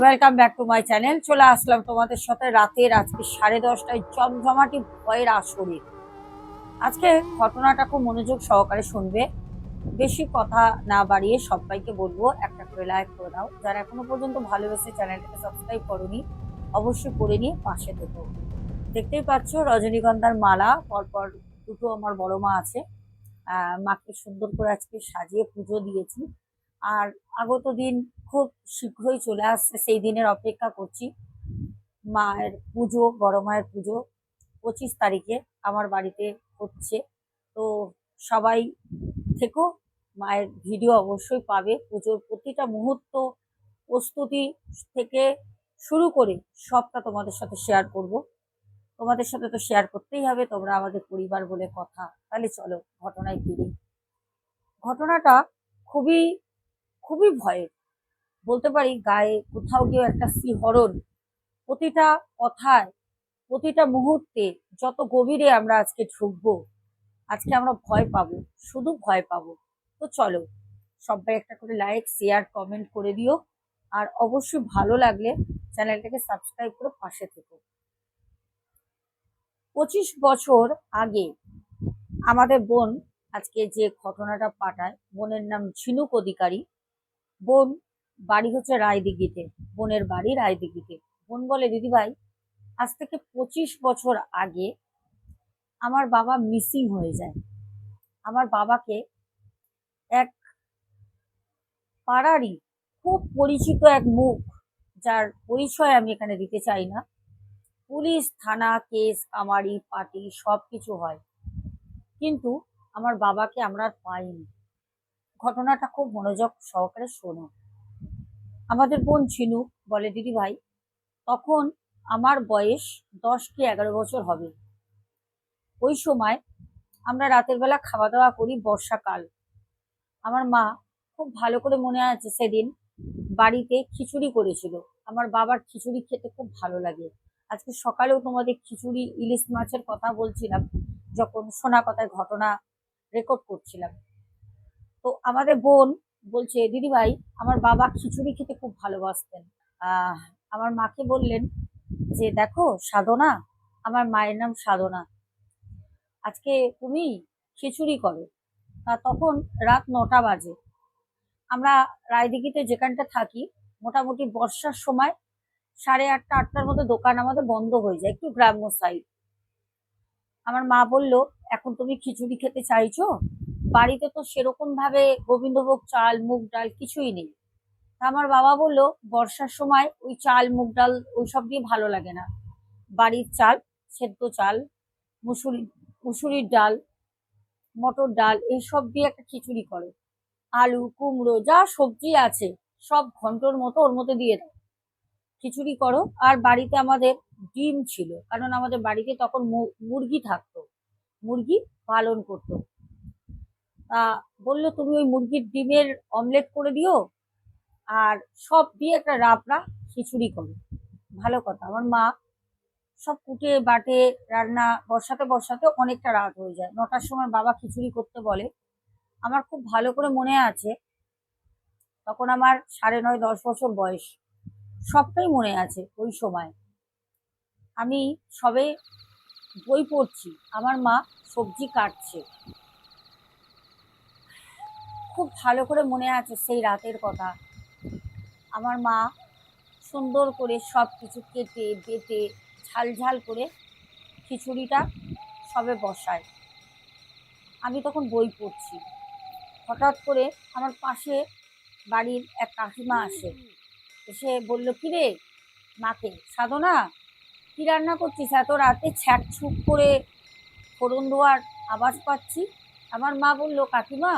Welcome back to my channel চলে আসলাম তোমাদের সাথে রাতের আজকে সাড়ে দশটায় জমজমাটি ভয়ের আসরে। আজকে ঘটনাটা খুব মনোযোগ সহকারে শুনবে। বেশি কথা না বাড়িয়ে সবাইকে বলব, একটা করে লাইক করে দাও। যারা এখনও পর্যন্ত ভালোবেসে চ্যানেলটাকে সাবস্ক্রাইব করনি, অবশ্যই করে নিয়ে পাশে থেকো। দেখতেই পাচ্ছ রজনীগন্ধার মালা, পরপর দুটো আমার বড় মা আছে। মাকে সুন্দর করে আজকে সাজিয়ে পুজো দিয়েছি। আর আগত দিন খুব শীঘ্রই চলে আসছে। সেই দিনের অপেক্ষা করছি। মায়ের পুজো, বড় মায়ের পুজো পঁচিশ তারিখে আমার বাড়িতে হচ্ছে। তো সবাই থেকো, মায়ের ভিডিও অবশ্যই পাবে। পুজোর প্রতিটা মুহূর্ত প্রস্তুতি থেকে শুরু করে সবটা তোমাদের সাথে শেয়ার করব। তোমাদের সাথে তো শেয়ার করতেই হবে, তোমরা আমাদের পরিবার বলে কথা। তাহলে চলো, ঘটনায় ফিরি। ঘটনাটা খুবই খুবই ভয়ের। বলতে পারি গায়ে কোথাও গিয়ে একটা শিহরণ প্রতিটা কথায়, প্রতিটা মুহূর্তে যত গভীরে আমরা আজকে ঢুকবো, আজকে আমরা ভয় পাবো, শুধু ভয় পাবো। তো চলো, সবাই একটা করে লাইক শেয়ার কমেন্ট করে দিও। আর অবশ্যই ভালো লাগলে চ্যানেলটাকে সাবস্ক্রাইব করে পাশে থেকো। পঁচিশ বছর আগে আমাদের বোন আজকে যে ঘটনাটা পাঠায়, বোনের নাম ঝিনুক অধিকারী। বোন বাড়ি হচ্ছে রায়দিঘিতে, বোনের বাড়ি রায়দিঘিতে। বোন বলে, দিদিভাই, আজ থেকে পঁচিশ বছর আগে আমার বাবা মিসিং হয়ে যায়। আমার বাবাকে এক পাড়ারই খুব পরিচিত এক মুখ, যার পরিচয় আমি এখানে দিতে চাই না। পুলিশ, থানা, কেস কামারি পার্টি সব কিছু হয়। কিন্তু আমার বাবাকে আমরা পাইনি। ঘটনাটা খুব মনোযোগ সহকারে শোনো। আমাদের বোন ছিনু বলে দিদি ভাই তখন আমার বয়স দশ কি এগারো বছর হবে। ওই সময় আমরা রাতের বেলা খাওয়া দাওয়া করি বর্ষাকাল। আমার মা খুব ভালো করে মনে আছে সেদিন বাড়িতে খিচুড়ি করেছিল। আমার বাবার খিচুড়ি খেতে খুব ভালো লাগে। আজকে সকালেও তোমাদের খিচুড়ি, ইলিশ মাছের কথা বলছিলাম, যখন সোনা কথায় ঘটনা রেকর্ড করছিলাম। তো আমাদের বোন বলছে দিদি ভাই আমার বাবা খিচুড়ি খেতে খুব ভালোবাসতেন। আমার মাকে বললেন যে, দেখো, সাধনা, আমার মায়ের নাম সাধনা। আজকে তুমি খিচুড়ি করো। তা তখন রাত নটা বাজে। আমরা রায়দিঘিতে যেখানটা থাকি, মোটামুটি বর্ষার সময় সাড়ে আটটা, আটটার মধ্যে দোকান আমাদের বন্ধ হয়ে যায়, একটু গ্রাম্য সাইড আমার মা বলল, এখন তুমি খিচুড়ি খেতে চাইছো? বাড়িতে তো সেরকম ভাবে গোবিন্দভোগ চাল, মুগ ডাল কিছুই নেই। আমার বাবা বলল, বর্ষার সময় ওই চাল, মুগ ডাল ওইসব দিয়ে ভালো লাগে না। বাড়ির চাল, সেদ্ধ চাল, মুসুরি, মুসুরির ডাল, মটর ডাল, এইসব দিয়ে একটা খিচুড়ি করো। আলু, কুমড়ো, যা সবজি আছে, সব ঘন্টর মতো ওর মধ্যে দিয়ে দাও। খিচুড়ি করো। আর বাড়িতে আমাদের ডিম ছিল, কারণ আমাদের বাড়িতে তখন মুরগি থাকতো। মুরগি পালন করতো। তা বলল, তুমি ওই মুরগির ডিমের অমলেট করে দিও, আর সব দিয়ে একটা রাবড়া খিচুড়ি করো। ভালো কথা। আমার মা সব কুটে বাটে রান্না বর্ষাতে বর্ষাতে অনেকটা রাত হয়ে যায়। নটার সময় বাবা খিচুড়ি করতে বলে। আমার খুব ভালো করে মনে আছে, তখন আমার সাড়ে নয়, দশ বছর বয়স। সবটাই মনে আছে ওই সময়। আমি সবে বই পড়ছি। আমার মা সবজি কাটছে। খুব ভালো করে মনে আছে সেই রাতের কথা। আমার মা সুন্দর করে সব কিছু কেটে, বেটে ঝাল ঝাল করে খিচুড়িটা সবে বসায়। আমি তখন বই পড়ছি। হঠাৎ করে আমার পাশে বাড়ির এক কাকিমা আসে। এসে বলল কি রে মাকে, সাধনা, কী রান্না করছিস? এত রাতে ছ্যাক ছুক করে ফোড়ন দেওয়ার আওয়াজ পাচ্ছি? আমার মা বলল, কাকিমা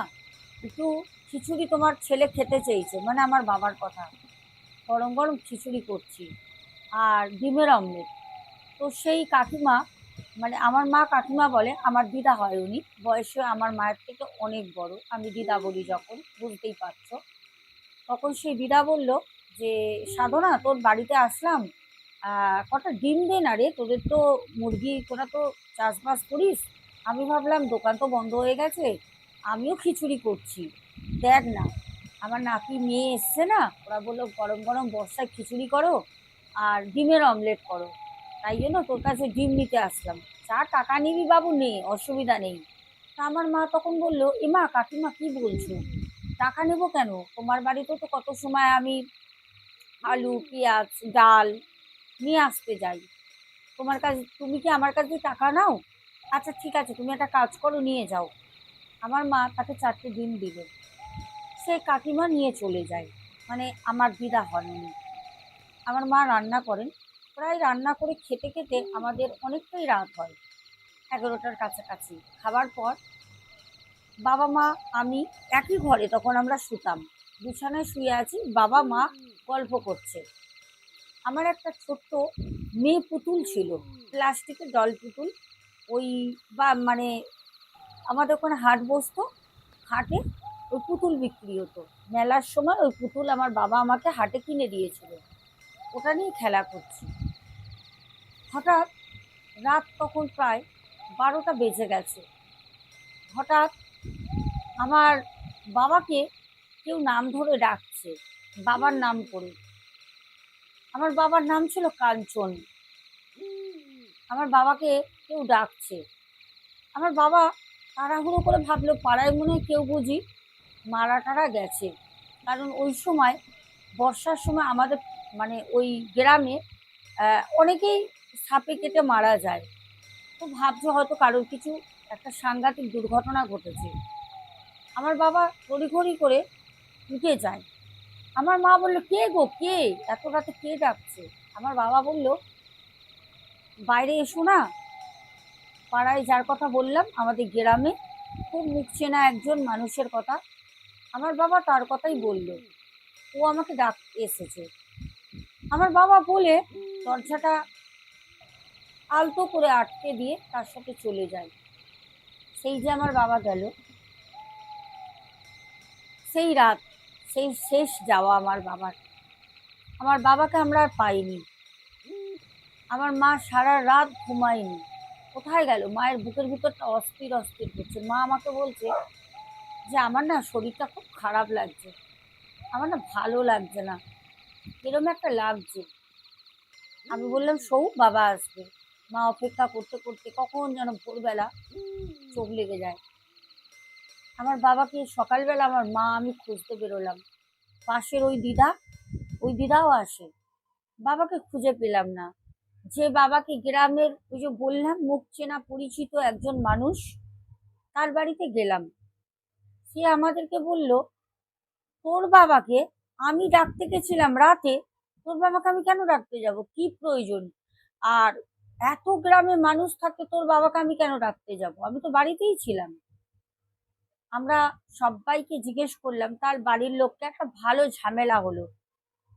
একটু খিচুড়ি তোমার ছেলে খেতে চেয়েছে মানে আমার বাবার কথা। গরম গরম খিচুড়ি করছি, আর ডিমের অমলেট। তো সেই কাকিমা মানে আমার মা কাকিমা বলে, আমার দিদা হয় উনি, বয়সে আমার মায়ের থেকে অনেক বড়, আমি দিদা বলি যখন, বুঝতেই পারছ। তখন সেই দিদা বলল যে, সাধনা, তোর বাড়িতে আসলাম কটা ডিম দে না রে, তোদের তো মুরগি, তোরা তো চাষবাস করিস। আমি ভাবলাম দোকান তো বন্ধ হয়ে গেছে আমিও খিচুড়ি করছি। দেখ না, আমার নাকি মেয়ে এসছে না, ওরা বলল, গরম গরম বর্ষায় খিচুড়ি করো আর ডিমের অমলেট করো। তাই জন্য তোর কাছে ডিম নিতে আসলাম। যা টাকা নিবি বাবু নেই অসুবিধা নেই। তা আমার মা তখন বলল এমা কাকিমা কি বলছো? টাকা নেব কেন? তোমার বাড়িতেও তো কত সময় আমি আলু, পেঁয়াজ, ডাল নিয়ে আসতে যাই। তোমার কাছে, তুমি কি আমার কাছে টাকা নাও? আচ্ছা ঠিক আছে, তুমি একটা কাজ করো, নিয়ে যাও। আমার মা তাকে চারটে ডিম দিল। সে কাকিমা নিয়ে চলে যায় মানে আমার দিদা হননি। আমার মা রান্না করেন, প্রায় রান্না করে খেতে খেতে আমাদের অনেকটাই রাত হয়, এগারোটার কাছাকাছি। খাবার পর বাবা মা, আমি একই ঘরে তখন আমরা শুতাম। বিছানায় শুয়ে আছি, বাবা মা গল্প করছে। আমার একটা ছোট্ট মেয়ে পুতুল ছিল, প্লাস্টিকের ডল পুতুল। ওই বা মানে আমাদের ওখানে হাট বসতো, হাটে ওই পুতুল বিক্রি হতো। মেলার সময় ওই পুতুল আমার বাবা আমাকে হাটে কিনে দিয়েছিল। ওটা নিয়ে খেলা করছি। হঠাৎ রাত তখন প্রায় বারোটা বেজে গেছে। হঠাৎ আমার বাবাকে কেউ নাম ধরে ডাকছে, বাবার নাম করে। আমার বাবার নাম ছিল কাঞ্চন। আমার বাবাকে কেউ ডাকছে। আমার বাবা তাড়াহুড়ো করে ভাবলো, পাড়ায় মনে হয় কেউ বুঝি মারা টারা গেছে। কারণ ওই সময়, বর্ষার সময় আমাদের মানে ওই গ্রামে অনেকেই সাপে কেটে মারা যায়। তো ভাবছে হয়তো কারোর কিছু একটা সাংঘাতিক দুর্ঘটনা ঘটেছে। আমার বাবা তড়িঘড়ি করে উঠে যায়। আমার মা বলল, কে গো, কে? এত রাতে কে ডাকছে? আমার বাবা বলল, বাইরে এসো না পাড়ায় যার কথা বললাম, আমাদের গ্রামে খুব মুখ চেনা একজন মানুষের কথা। আমার বাবা তার কথাই বলল। ও আমাকে ডাক এসেছে। আমার বাবা বলে দরজাটা আলতো করে আটকে দিয়ে তার সাথে চলে যায় সেই যে আমার বাবা গেল। সেই রাত, সেই শেষ যাওয়া আমার বাবার। আমার বাবাকে আমরা আর পাইনি। আমার মা সারা রাত ঘুমায়নি। কোথায় গেল? মায়ের বুকের ভিতরটা অস্থির অস্থির করছে। মা আমাকে বলছে যে, আমার না শরীরটা খুব খারাপ লাগছে। আমার না ভালো লাগছে না। এরকম একটা লাগছে। আমি বললাম সৌ বাবা আসবে। মা অপেক্ষা করতে করতে কখন যেন ভোরবেলা চোখ লেগে যায়। আমার বাবাকে সকালবেলা আমার মা, আমি খুঁজতে বেরোলাম। পাশের ওই দিদা, ওই দিদাও আসে। বাবাকে খুঁজে পেলাম না। যে বাবাকে গ্রামের ওই যে বললাম, মুখ চেনা পরিচিত একজন মানুষ, তার বাড়িতে গেলাম। সে আমাদেরকে বলল, তোর বাবাকে আমি ডাকতে গেছিলাম রাতে, তোর বাবাকে আমি কেন ডাকতে যাব? কি প্রয়োজন? আর এত গ্রামে মানুষ থাকতে তোর বাবাকে আমি কেন ডাকতে যাব? আমি তো বাড়িতেই ছিলাম। আমরা সবাইকে জিজ্ঞেস করলাম, তার বাড়ির লোককে একটা ভালো ঝামেলা হলো।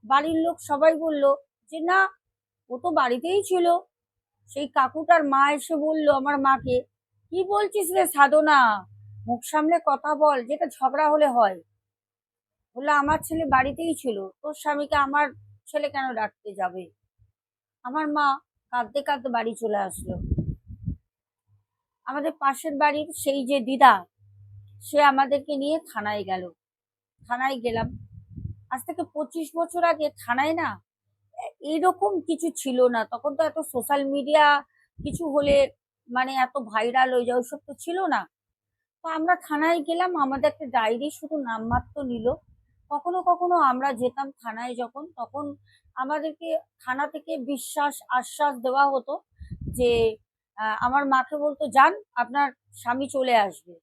বাড়ির লোক সবাই বলল যে, না ও তো বাড়িতেই ছিল। সেই কাকুটার মা এসে বলল আমার মাকে, কি বলছিস রে সাধনা? মুখ সামলে কথা বল, যেটা ঝগড়া হলে হয়। বলল, আমার ছেলে বাড়িতেই ছিল, তোর স্বামীকে আমার ছেলে কেন ডাকতে যাবে? আমার মা কাঁদতে কাঁদতে বাড়ি চলে আসলো। আমাদের পাশের বাড়ির সেই যে দিদা, সে আমাদেরকে নিয়ে থানায় গেল। থানায় গেলাম। আজ থেকে পঁচিশ বছর আগে থানায় না এইরকম কিছু ছিল না। তখন তো এত সোশ্যাল মিডিয়া কিছু হলে মানে এত ভাইরাল হয়ে যায়, ওইসব তো ছিল না। তো আমরা থানায় গেলাম, আমাদের একটা ডায়েরি শুধু নামমাত্র নিল। কখনো কখনো আমরা যেতাম থানায় যখন, তখন আমাদেরকে থানা থেকে বিশ্বাস, আশ্বাস দেওয়া হতো যে আমার মাকে বলতো, যান, আপনার স্বামী চলে আসবে।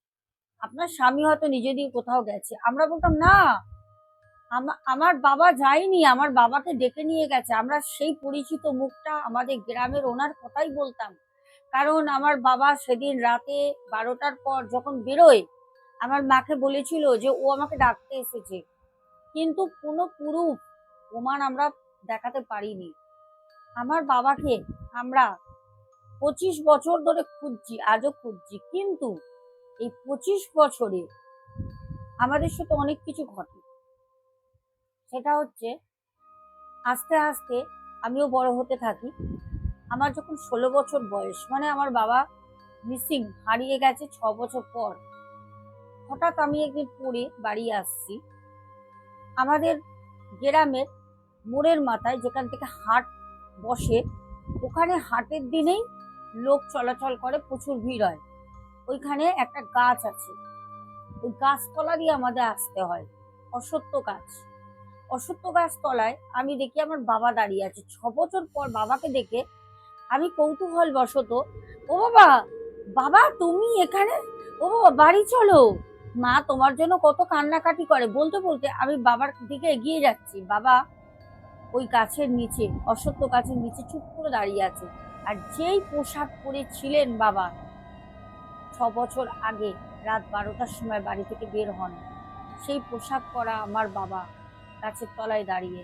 আপনার স্বামী হয়তো নিজে দিয়ে কোথাও গেছে। আমরা বলতাম, না আমার বাবা যায়নি, আমার বাবাকে ডেকে নিয়ে গেছে। আমরা সেই পরিচিত মুখটা আমাদের গ্রামের ওনার কথাই বলতাম। কারণ আমার বাবা সেদিন রাতে বারোটার পর যখন বেরোয়, আমার মাকে বলেছিল যে ও আমাকে ডাকতে এসেছে। কিন্তু কোনো পুরুষ প্রমাণ আমরা দেখাতে পারিনি। আমার বাবাকে আমরা পঁচিশ বছর ধরে খুঁজছি, আজও খুঁজছি। কিন্তু এই পঁচিশ বছরে আমাদের সাথে অনেক কিছু ঘটে। সেটা হচ্ছে আস্তে আস্তে আমিও বড় হতে থাকি। আমার যখন ষোলো বছর বয়স মানে আমার বাবা মিসিং হারিয়ে গেছে ছ বছর পর, হঠাৎ আমি একদিন পড়ে বাড়ি আসছি। আমাদের গ্রামের মোড়ের মাথায় যেখান থেকে হাট বসে, ওখানে হাটের দিনেই লোক চলাচল করে, প্রচুর ভিড় হয়। ওইখানে একটা গাছ আছে। ওই গাছতলা দিয়ে আমাদের আসতে হয়, অসত্য গাছ। অসত্য গাছ তলায় আমি দেখি আমার বাবা দাঁড়িয়ে আছে। ছ বছর পর বাবাকে দেখে আমি কৌতূহল বশত ও বাবা বাবা, তুমি এখানে? ও বাবা, বাড়ি চলো। মা, তোমার জন্য কত কান্নাকাটি করে। বলতে বলতে আমি বাবার দিকে এগিয়ে যাচ্ছি। বাবা, ওই গাছের নিচে, অসত্য গাছের নিচে চুপ করে দাঁড়িয়ে আছে। আর যেই পোশাক পরে ছিলেন বাবা, ছ বছর আগে রাত বারোটার সময় বাড়ি থেকে বের হন। সেই পোশাক পরা আমার বাবা গাছের তলায় দাঁড়িয়ে।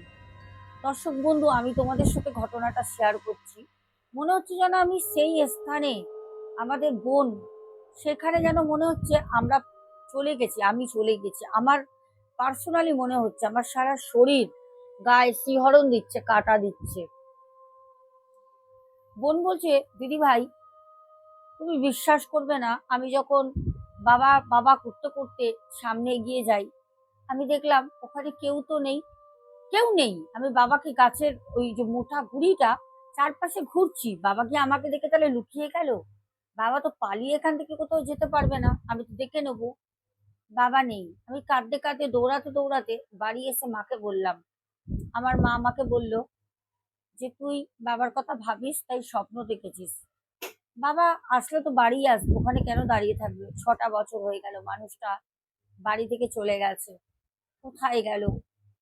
দর্শক বন্ধু, আমি তোমাদের সাথে ঘটনাটা শেয়ার করছি। মনে হচ্ছে যেন আমি সেই স্থানে আমাদের বোন, সেখানে যেন মনে হচ্ছে আমরা চলে গেছি, আমি চলে গেছি। আমার পার্সোনালি মনে হচ্ছে, আমার সারা শরীর গায়ে শিহরণ দিচ্ছে, কাটা দিচ্ছে। বোন বলছে, দিদি ভাই, তুমি বিশ্বাস করবে না, আমি যখন বাবা বাবা করতে করতে সামনে এগিয়ে যাই আমি দেখলাম ওখানে কেউ তো নেই। কেউ নেই। আমি বাবাকে গাছের ওই যে মোটা গুড়িটা চারপাশে ঘুরছি। বাবা কি আমাকে দেখে তাহলে লুকিয়ে গেল। বাবা তো পালিয়ে এখান থেকে কোথাও যেতে পারবে না। আমি তো দেখে নেব। বাবা নেই। আমি কাঁদতে কাঁদতে দৌড়াতে দৌড়াতে বাড়ি এসে মাকে বললাম। আমার মা আমাকে বলল যে, তুই বাবার কথা ভাবিস, তাই স্বপ্ন দেখেছিস। বাবা আসলে তো বাড়ি আসব। ওখানে কেন দাঁড়িয়ে থাকবে? ছটা বছর হয়ে গেল মানুষটা বাড়ি থেকে চলে গেছে। কোথায় গেল?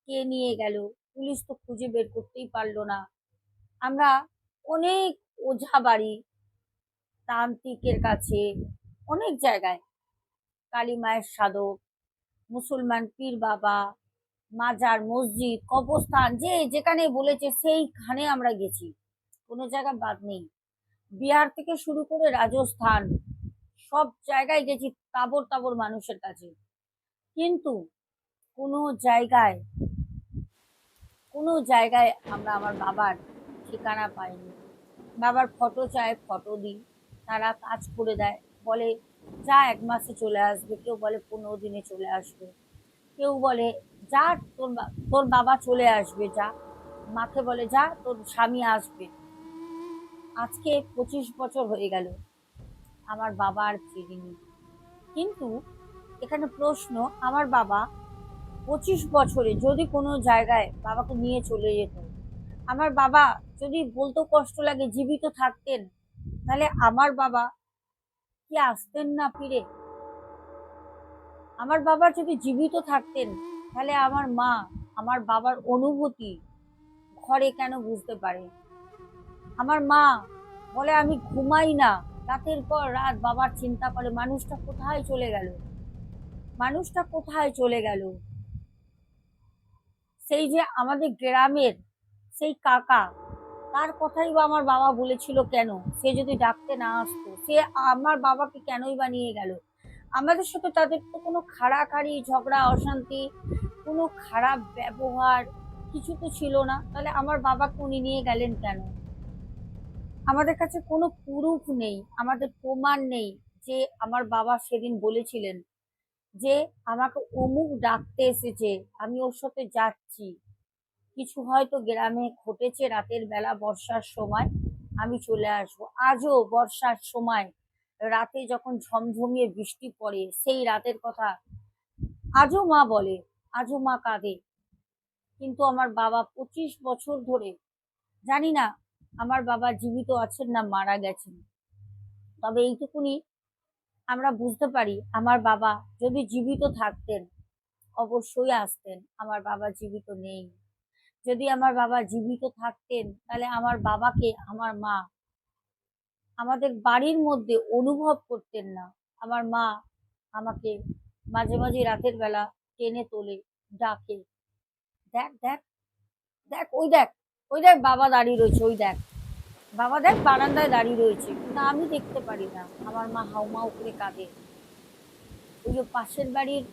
কে নিয়ে গেল? পুলিশ তো খুঁজে বের করতেই পারল না। আমরা অনেক ওঝা বাড়ি তান্ত্রিকের কাছে, অনেক জায়গায়। কালী মায়ের সাধক, মুসলমান পীর বাবা, মাজার মসজিদ, কবরস্থান, যে যেখানে বলেছে সেইখানে আমরা গেছি। কোনো জায়গা বাদ নেই। বিহার থেকে শুরু করে রাজস্থান, সব জায়গায় গেছি তাবর তাবর মানুষের কাছে। কিন্তু কোনো জায়গায় কোনো জায়গায় আমরা আমার বাবার ঠিকানা পাইনি। বাবার ফটো চায় ফটো দিই। তারা কাজ করে দেয়। বলে, যা এক মাসে চলে আসবে। কেউ বলে, পনেরো দিনে চলে আসবে। কেউ বলে, যা তোর তোর বাবা চলে আসবে, যা। মাকে বলে, যা তোর স্বামী আসবে। আজকে পঁচিশ বছর হয়ে গেল। আমার বাবা আর ফিরিনি। কিন্তু এখানে প্রশ্ন, আমার বাবা পঁচিশ বছরে যদি কোনো জায়গায় বাবাকে নিয়ে চলে যেত আমার বাবা যদি বলতেও কষ্ট লাগে জীবিত থাকতেন, তাহলে আমার বাবা কি আসতেন না ফিরে? আমার বাবা যদি জীবিত থাকতেন, তাহলে আমার মা আমার বাবার অনুভূতি ঘরে কেন বুঝতে পারে? আমার মা বলে, আমি ঘুমাই না। রাতের পর রাত বাবার চিন্তা করে, মানুষটা কোথায় চলে গেল? মানুষটা কোথায় চলে গেল? সেই যে আমাদের গ্রামের সেই কাকা, তার কথাই বা আমার বাবা বলেছিল কেন? সে যদি ডাকতে না আসতো, সে আমার বাবাকে কেনই বা নিয়ে গেল? আমাদের সাথে তাদের তো কোনো খাড়াখাড়ি, ঝগড়া, অশান্তি, কোনো খারাপ ব্যবহার কিছু তো ছিল না। তাহলে আমার বাবাকে উনি নিয়ে গেলেন কেন? আমাদের কাছে কোনো প্রুফ নেই, আমাদের প্রমাণ নেই যে আমার বাবা সেদিন বলেছিলেন। যে আমাকে অমুক ডাকতে এসেছে, আমি ওর সাথে যাচ্ছি। কিছু হয়তো গ্রামে ঘটেছে রাতের বেলা বর্ষার সময়, আমি চলে আসব। আজও বর্ষার সময়, রাতে যখন ঝমঝমিয়ে বৃষ্টি পড়ে, সেই রাতের কথা আজও মা বলে, আজও মা কাঁদে। কিন্তু আমার বাবা পঁচিশ বছর ধরে, জানি না, আমার বাবা জীবিত আছেন না মারা গেছেন। তবে এইটুকুনি আমরা বুঝতে পারি আমার বাবা যদি জীবিত থাকতেন, অবশ্যই আসতেন। আমার বাবা জীবিত নেই। যদি আমার বাবা জীবিত থাকতেন, তাহলে আমার বাবাকে আমার মা আমাদের বাড়ির মধ্যে অনুভব করতেন না। আমার মা আমাকে মাঝে মাঝে রাতের বেলা টেনে তোলে, ডাকে। দেখ দেখ দেখ, ওই দেখ ওই দেখ বাবা দাঁড়িয়ে রয়েছে, ওই দেখ। বাবা দেখ বারান্দায় দাঁড়িয়ে রয়েছে, কিন্তু আমি দেখতে পারি না। আমার মা হাউমাউ করে কাঁদে। ওই যে পাশের বাড়ির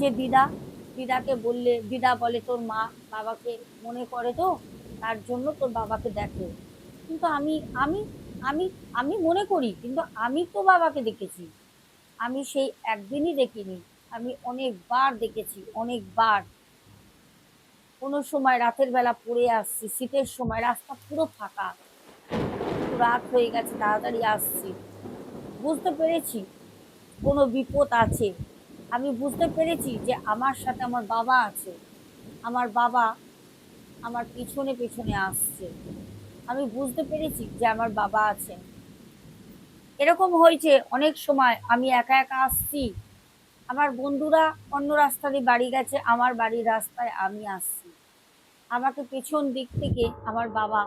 যে দিদা, দিদাকে বললে, দিদা বলে তোর মা বাবাকে মনে করে তো, তার জন্য তোর বাবাকে দেখে। কিন্তু আমি আমি আমি আমি মনে করি, কিন্তু আমি তো বাবাকে দেখেছি। আমি সেই একদিনই দেখিনি। আমি অনেকবার দেখেছি, অনেকবার। কোনো সময় রাতের বেলা পড়ে আসছি, শীতের সময়, রাস্তা পুরো ফাঁকা। রাত হয়ে গেছে, তাড়াতাড়ি আসছি। বুঝতে পেরেছি কোনো বিপদ আছে। আমি বুঝতে পেরেছি যে আমার সাথে আমার বাবা আছে। আমার বাবা আমার পিছনে পিছনে আসছে। আমি বুঝতে পেরেছি যে আমার বাবা আছেন এরকম হয়েছে অনেক সময় আমি একা একা আসছি। আমার বন্ধুরা অন্য রাস্তা দিয়ে বাড়ি গেছে, আমার বাড়ির রাস্তায় আমি আসছি। আমাকে পেছন দিক থেকে আমার বাবা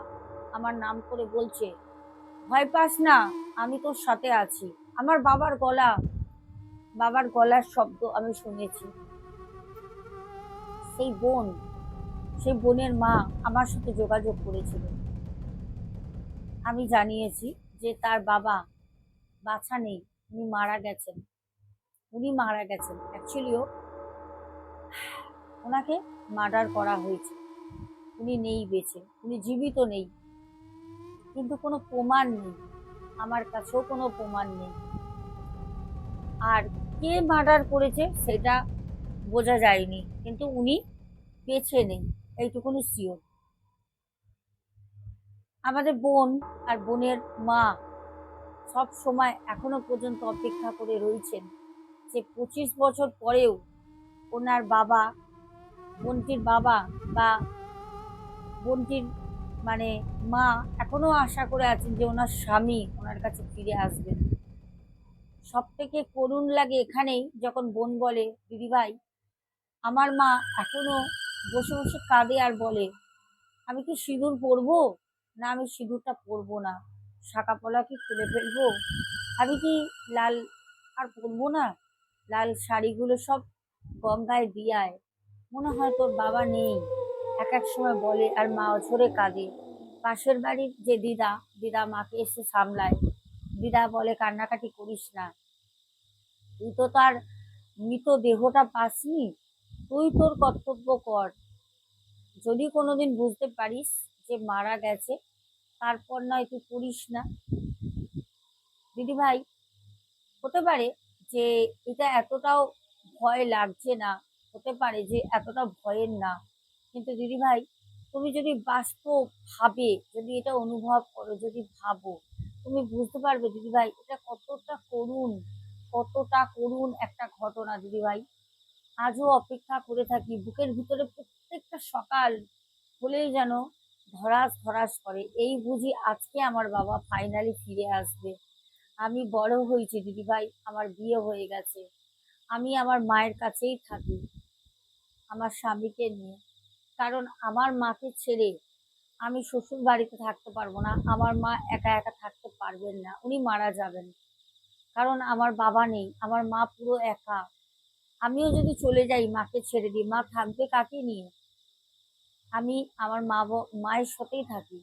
আমার নাম করে বলছে ভয় পাস না, আমি তোর সাথে আছি। আমার বাবার গলা, বাবার গলার শব্দ আমি শুনেছি। সেই বোন, সেই বোনের মা আমার সাথে যোগাযোগ করেছিল। আমি জানিয়েছি যে তার বাবা বাছা নেই, উনি মারা গেছেন। উনি মারা গেছেন। অ্যাকচুয়ালিও ওনাকে মার্ডার করা হয়েছে। উনি নেই বেঁচে, উনি জীবিত নেই। কিন্তু কোনো প্রমাণ নেই। আমার কাছেও কোনো প্রমাণ নেই। আর কে মার্ডার করেছে সেটা বোঝা যায়নি, কিন্তু উনি বেঁচে নেই এইটুকুনি শিওর আমাদের বোন আর বোনের মা সব সময় এখনও পর্যন্ত অপেক্ষা করে রয়েছেন যে পঁচিশ বছর পরেও ওনার বাবা, বোনটির বাবা বা বোনটির মানে মা এখনও আশা করে আছেন যে ওনার স্বামী ওনার কাছে ফিরে আসবেন। সব থেকে করুণ লাগে এখানেই যখন বোন বলে দিদিভাই আমার মা এখনও বসে বসে কাঁদে আর বলে, আমি কি সিঁদুর পরবো? না, আমি সিঁদুরটা পরবো না। শাঁকা পলা কি খুলে ফেলব? আমি কি লাল আর পরবো না? লাল শাড়িগুলো সব গঙ্গায় দিয়ায় মনে হয় তোর বাবা নেই। এক এক সময় বলে আর মা ঝরে কাঁদে। পাশের বাড়ির যে দিদা দিদা মাকে এসে সামলায়। দিদা বলে, কান্নাকাটি করিস না। তুই তো তার মৃত দেহটা পাসনি। তুই তোর কর্তব্য কর। যদি কোনোদিন বুঝতে পারিস যে মারা গেছে, তারপর নয় তুই করিস না। দিদিভাই, হতে পারে যে এটা এতটাও ভয় লাগছে না, হতে পারে যে এতটা ভয়ের না। কিন্তু দিদিভাই তুমি যদি বাস্তব ভাবে যদি এটা অনুভব করো, যদি ভাবো, তুমি বুঝতে পারবে দিদিভাই এটা কতটা করুণ কতটা করুণ একটা ঘটনা দিদিভাই আজও অপেক্ষা করে থাকি, বুকের ভিতরে প্রত্যেকটা সকাল হলেই যেন ধরাস ধরাস করে। এই বুঝি আজকে আমার বাবা ফাইনালি ফিরে আসবে। আমি বড় হয়েছি দিদিভাই আমার বিয়ে হয়ে গেছে। আমি আমার মায়ের কাছেই থাকি, আমার স্বামীকে নিয়ে। কারণ আমার মাকে ছেড়ে আমি শ্বশুর বাড়িতে থাকতে পারব না, আমার মা একা একা থাকতে পারবেন না, উনি মারা যাবেন। কারণ আমার বাবা নেই, আমার মা পুরো একা। আমিও যদি চলে যাই মাকে ছেড়ে দিই মা থাকবে কাকে নিয়ে? আমি আমার মা মায়ের সাথেই থাকি,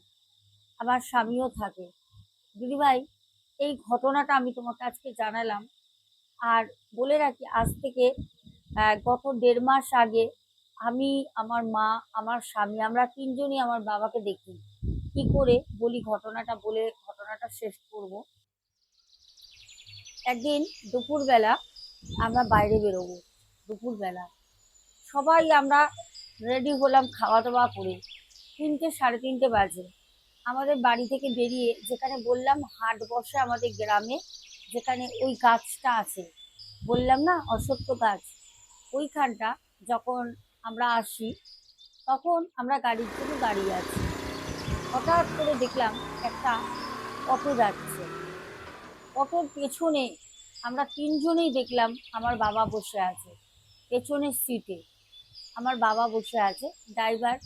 আমার স্বামীও থাকে। দিদিভাই, এই ঘটনাটা আমি তোমাকে আজকে জানালাম। আর বলে রাখি, আজ থেকে গত দেড় মাস আগে আমি, আমার মা, আমার স্বামী, আমরা তিনজনই আমার বাবাকে দেখি। কি করে বলি ঘটনাটা বলে ঘটনাটা শেষ করব? একদিন দুপুরবেলা আমরা বাইরে বেরোবো, দুপুরবেলা। সবাই আমরা রেডি হলাম খাওয়া দাওয়া করে, তিনটে, সাড়ে তিনটে বাজে। আমাদের বাড়ি থেকে বেরিয়ে যেখানে বললাম হাট বসে আমাদের গ্রামে, যেখানে ওই গাছটা আছে। বললাম না অসত্য গাছ। ওইখানটা যখন আমরা আসি, তখন আমরা গাড়ির জন্য দাঁড়িয়ে আছি। হঠাৎ করে দেখলাম একটা অটো যাচ্ছে। অটোর পেছনে আমরা তিনজনেই দেখলাম আমার বাবা বসে আছে, পেছনের সিটে আমার বাবা বসে আছে ড্রাইভার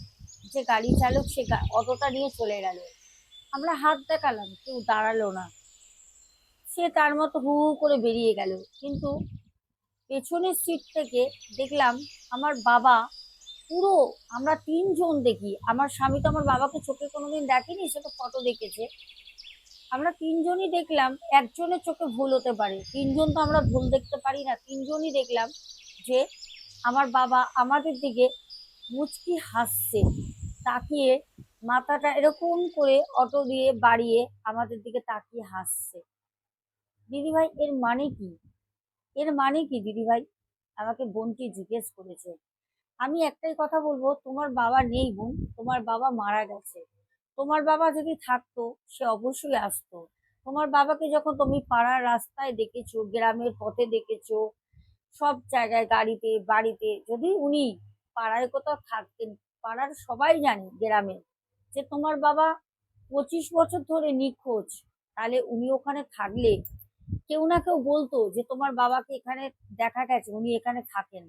যে গাড়ি চালক সে অটোটা নিয়ে চলে গেল। আমরা হাত দেখালাম, কেউ দাঁড়াল না। সে তার মতো হু হু করে বেরিয়ে গেল, কিন্তু পেছনের সিট থেকে দেখলাম আমার বাবা পুরো আমরা তিনজন দেখি। আমার স্বামী তো আমার বাবাকে চোখে কোনোদিন দেখেনি, সে তো ফটো দেখেছে। আমরা তিনজনই দেখলাম, একজনের চোখে ভুল হতে পারে। তিনজন তো আমরা ভুল দেখতে পারি না, তিনজনই দেখলাম যে আমার বাবা আমাদের দিকে মুচকি হাসছে, তাকিয়ে মাথাটা এরকম করে অটো দিয়ে বাড়িয়ে আমাদের দিকে তাকিয়ে হাসছে। দিদিভাই, এর মানে কি? এর মানে কি দিদিভাই? আমাকে বোনটি জিজ্ঞেস করেছে। আমি একটাই কথা বলব, তোমার বাবা নেই বোন, তোমার বাবা মারা গেছে। তোমার বাবা যদি থাকতো, সে অবশ্যই আসতো। তোমার বাবাকে যখন তুমি পাড়ার রাস্তায় দেখেছ, গ্রামের পথে দেখেছ, সব জায়গায় গাড়িতে, বাড়িতে, যদি উনি পাড়ায় কোথাও থাকতেন, পাড়ার সবাই জানে গ্রামে যে তোমার বাবা পঁচিশ বছর ধরে নিখোঁজ। তাহলে উনি ওখানে থাকলে কেউ না কেউ বলতো যে তোমার বাবাকে এখানে দেখা গেছে, উনি এখানে থাকেন।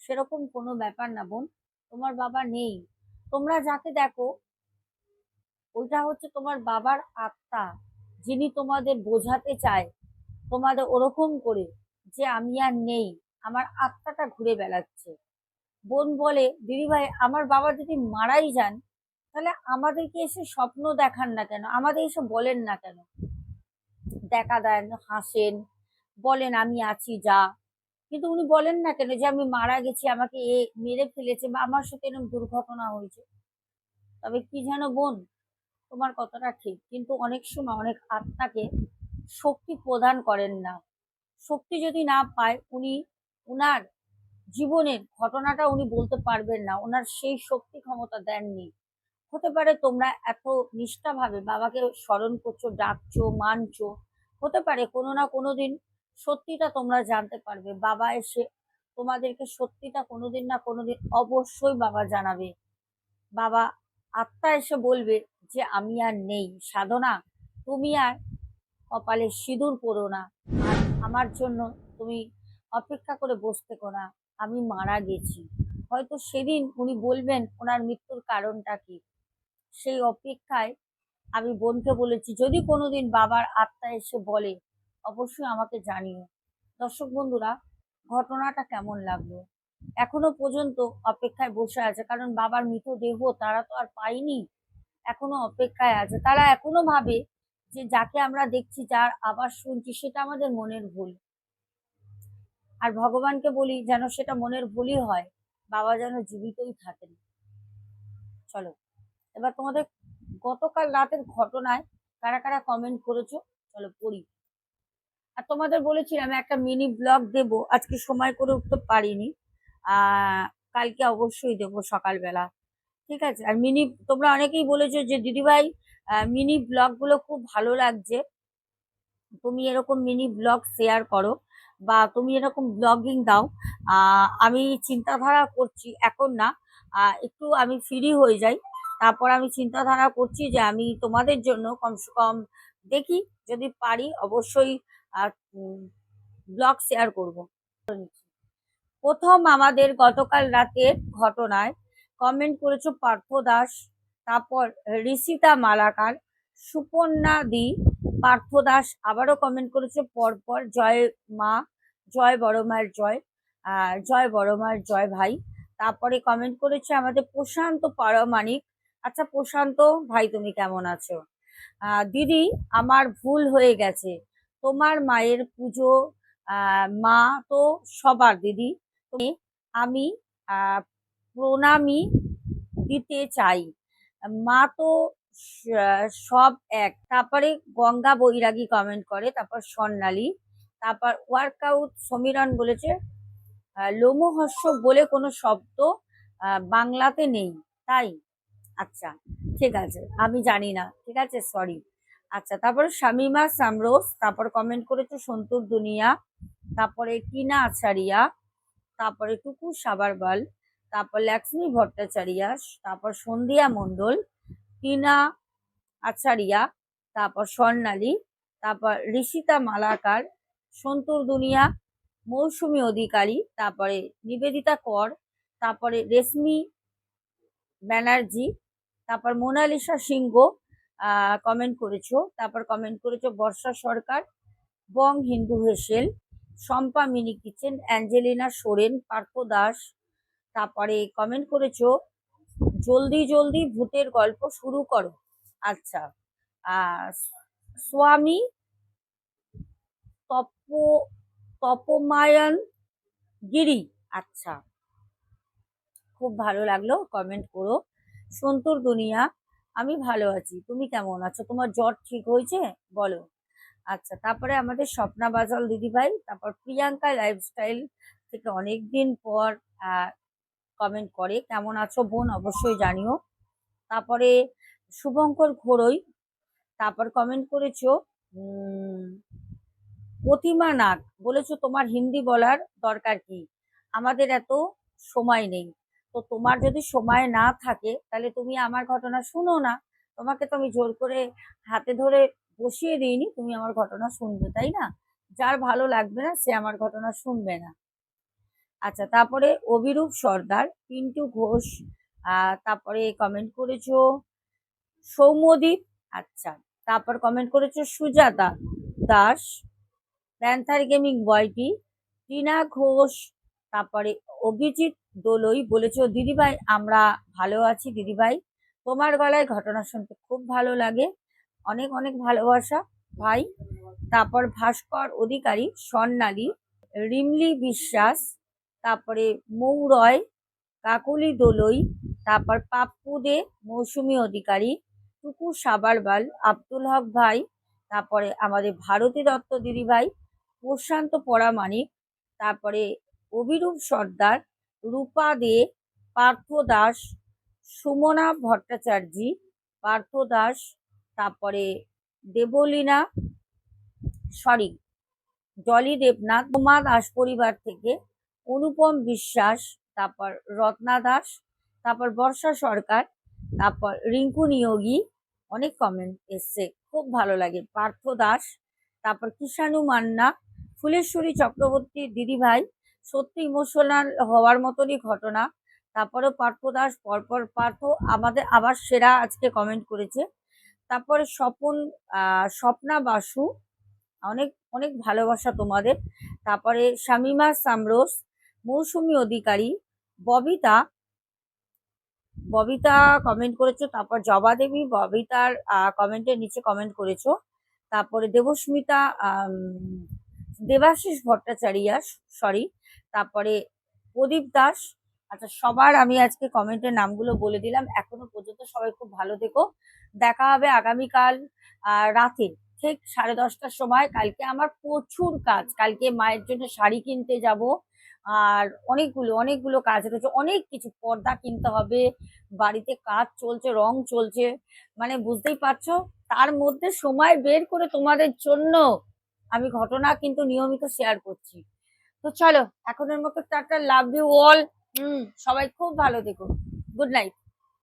সেরকম কোনো ব্যাপার না বোন, তোমার বাবা নেই। তোমরা যাকে দেখো, ওইটা হচ্ছে তোমার বাবার আত্মা, যিনি তোমাদের বোঝাতে চায়, তোমাদের ওরকম করে যে আমি আর নেই, আমার আত্মাটা ঘুরে বেড়াচ্ছে। বোন বলে দিদিভাই আমার বাবা যদি মারাই যান, তাহলে আমাদেরকে এসে স্বপ্ন দেখান না কেন? আমাদের এসে বলেন না কেন? দেখা দেন, হাসেন, বলেন, আমি আছি, যা। কিন্তু উনি বলেন না কেন যে, আমি মারা গেছি, আমাকে এ মেরে ফেলেছে বা আমার সাথে এরকম দুর্ঘটনা হয়েছে। তবে কি যেন বোন, তোমার কথাটা ঠিক, কিন্তু অনেক সময় অনেক আত্মাকে শক্তি প্রদান করেন না। শক্তি যদি না পায়, উনি, উনার জীবনের ঘটনাটা উনি বলতে পারবেন না ওনার সেই শক্তি ক্ষমতা দেননি। হতে পারে তোমরা এত নিষ্ঠাভাবে বাবাকে স্মরণ করছ, ডাকছো, মানছো হতে পারে কোনো না কোনো দিন সত্যিটা তোমরা জানতে পারবে। বাবা এসে তোমাদেরকে সত্যিটা কোনোদিন না কোনোদিন অবশ্যই বাবা জানাবে। বাবা আত্মা এসে বলবে যে, আমি আর নেই। সাধনা, তুমি আর কপালে সিঁদুর পরো না। আর আমার জন্য তুমি অপেক্ষা করে বসতে না। আমি মারা গেছি। হয়তো সেদিন উনি বলবেন, ওনার মৃত্যুর কারণটা কি? সেই অপেক্ষায় আমি বোনকে বলেছি, যদি কোনোদিন বাবার আত্মা এসে বলে, অবশ্যই আমাকে জানিও। দর্শক বন্ধুরা, ঘটনাটা কেমন লাগল? এখনও পর্যন্ত অপেক্ষায় বসে আছে, কারণ বাবার মৃতদেহ তারা তো আর পায়নি, এখনও অপেক্ষায় আছে। তারা এখনও ভাবে যে যাকে আমরা দেখছি, যার আবার শুনছি, সেটা আমাদের মনের ভুল। আর ভগবানকে বলি যেন সেটা মনের ভুলই হয়, বাবা যেন জীবিতই থাকেন। চলো, এবার তোমাদের গতকাল রাতের ঘটনায় কারা কারা কমেন্ট করেছ? চলো পড়ি। আর তোমাদের বলেছিলাম একটা মিনি ব্লগ দেব। আজকে সময় করে উঠতে পারিনি। কালকে অবশ্যই দেবো সকালবেলা। ঠিক আছে? আর মিনি তোমরা অনেকেই বলেছ যে, দিদিভাই মিনি ব্লগগুলো খুব ভালো লাগছে। তুমি এরকম মিনি ব্লগ শেয়ার করো বা তুমি এরকম ব্লগিং দাও। আমি চিন্তাধারা করছি এখন না। একটু আমি ফ্রি হয়ে যাই। তারপর আমি চিন্তাধারা করছি যে আমি তোমাদের জন্য কমসে কম দেখি, যদি পারি অবশ্যই ব্লগ শেয়ার করব। প্রথম আমাদের গতকাল রাতের ঘটনায় কমেন্ট করেছ পার্থ দাস, তারপর ঋষিতা মালাকার, সুপর্ণা দি, পার্থ দাস আবারও কমেন্ট করেছ পরপর, জয় মা, জয় বড় মায়ের জয় জয় বড় মায়ের জয় ভাই। তারপরে কমেন্ট করেছে আমাদের প্রশান্ত পারমাণিক আচ্ছা প্রশান্ত, ভাই তুমি কেমন আছো? দিদি, আমার ভুল হয়ে গেছে। তোমার মায়ের পুজো মা তো সবার দিদি। আমি প্রণামী দিতে চাই। মা তো সব এক। তারপরে গঙ্গা বৈরাগী কমেন্ট করে, তারপর স্বর্ণালী। তারপর ওয়ার্কআউট সমীরণ বলেছে লোমহর্ষ বলে কোনো শব্দ বাংলাতে নেই। তাই আচ্ছা ঠিক আছে। আমি জানি না, ঠিক আছে? সরি আচ্ছা তারপরে শামিমা সামরোজ তারপর কমেন্ট করেছে সন্তুর দুনিয়া, তারপরে টিনা আচারিয়া, তারপরে টুকু সাবারবাল তারপর লক্ষ্মী ভট্টাচারিয়া, তারপর সন্ধিয়া মণ্ডল, টিনা আচারিয়া, তারপর স্বর্ণালী, তারপর ঋষিতা মালাকার, সন্তুর দুনিয়া, মৌসুমী অধিকারী, তারপরে নিবেদিতা কর, তারপরে রেশমি ব্যানার্জি তারপর মোনালিসা সিংহ কমেন্ট করেছ। তারপর কমেন্ট করেছ বর্ষা সরকার, বং Hindu হেসেল, Shampa mini kitchen, Angelina Soren Partha Das. তারপরে কমেন্ট করেছ, জলদি জলদি ভূতের গল্প শুরু করো। আচ্ছা স্বামী তপ, তপমায়ন গিরি। আচ্ছা খুব ভালো লাগল কমেন্ট করো। সন্তুর দুনিয়া, আমি ভালো আছি। তুমি কেমন আছো? তোমার জ্বর ঠিক হয়েছে? বলো। আচ্ছা তারপরে আমাদের স্বপ্না বাজাল দিদিভাই তারপর প্রিয়াঙ্কা লাইফস্টাইল থেকে অনেক দিন পর কমেন্ট করে, কেমন আছো বোন? অবশ্যই জানিও। তারপরে শুভঙ্কর ঘোড়ই, তারপর কমেন্ট করেছ প্রতিমা নাগ। বলেছ তোমার হিন্দি বলার দরকার কি? আমাদের এত সময় নেই। তো তোমার যদি সময় না থাকে, তাহলে তুমি আমার ঘটনা শুনো না। তোমাকে তো আমি জোর করে হাতে ধরে বসিয়ে দিইনি, তুমি আমার ঘটনা শুনবে, তাই না? যার ভালো লাগবে না, সে আমার ঘটনা শুনবে না। আচ্ছা তারপরে অভিরূপ সর্দার, পিন্টু ঘোষ তারপরে কমেন্ট করেছ সৌম্যদীপ আচ্ছা তারপর কমেন্ট করেছ সুজাতা দাস প্যান্থার গেমিং বয়টি টিনা ঘোষ, তারপরে অভিজিৎ দোলই বলেছ, দিদিভাই, আমরা ভালো আছি দিদিভাই। তোমার গলায় ঘটনা শুনতে খুব ভালো লাগে। অনেক অনেক ভালোবাসা, ভাই। তারপর ভাস্কর অধিকারী, স্বর্ণালী, রিমলি বিশ্বাস, তারপরে মৌরয়, কাকুলি দোলই, তারপর পাপ্পু দে, মৌসুমি অধিকারী, টুকু সাবারবাল, আব্দুল হক ভাই, তারপরে আমাদের ভারতী দত্ত দিদিভাই, প্রশান্ত পরামানিক তারপরে অভিরূপ সর্দার রূপা দে, পার্থ দাস, সুমনা ভট্টাচার্যী, পার্থ দাস, তারপরে দেবলীনা সরি জলি দেবনাথ, উমা দাস পরিবার থেকে, অনুপম বিশ্বাস, তারপর রত্না দাস, তারপর বর্ষা সরকার, তারপর রিঙ্কু নিয়োগী, অনেক কমেন্ট এসছে, খুব ভালো লাগে। পার্থ দাস, তারপর কিষাণু মান্না, ফুলেশ্বরী চক্রবর্তী দিদিভাই সত্যি ইমোশনাল হওয়ার মতনই ঘটনা। তারপরে পার্থ দাস, পরপর পার্থ আমাদের আবার সেরা আজকে কমেন্ট করেছে। তারপরে স্বপন স্বপ্না বাসু, অনেক অনেক ভালোবাসা তোমাদের। তারপরে শামিমা সামরোস, মৌসুমি অধিকারী, ববিতা ববিতা কমেন্ট করেছ, তারপর জবা দেবী, ববিতার কমেন্টের নিচে কমেন্ট করেছ। তারপরে দেবস্মিতা দেবাশিস ভট্টাচারিয়া, সরি তারপরে প্রদীপ দাস। আচ্ছা সবার আমি আজকে কমেন্টের নামগুলো বলে দিলাম। এখনও পর্যন্ত সবাই খুব ভালো থেকো। দেখা হবে আগামীকাল রাতে ঠিক সাড়ে দশটার সময়। কালকে আমার প্রচুর কাজ। কালকে মায়ের জন্য শাড়ি কিনতে যাব। আর অনেকগুলো অনেকগুলো কাজ রয়েছে। অনেক কিছু পর্দা কিনতে হবে। বাড়িতে কাজ চলছে, রং চলছে। মানে বুঝতেই পারছ? তার মধ্যে সময় বের করে তোমাদের জন্য আমি ঘটনা কিন্তু নিয়মিত শেয়ার করছি। তো চলো এখনের মতো টাটা লাভ ইউ অল সবাই খুব ভালো দেখো গুড নাইট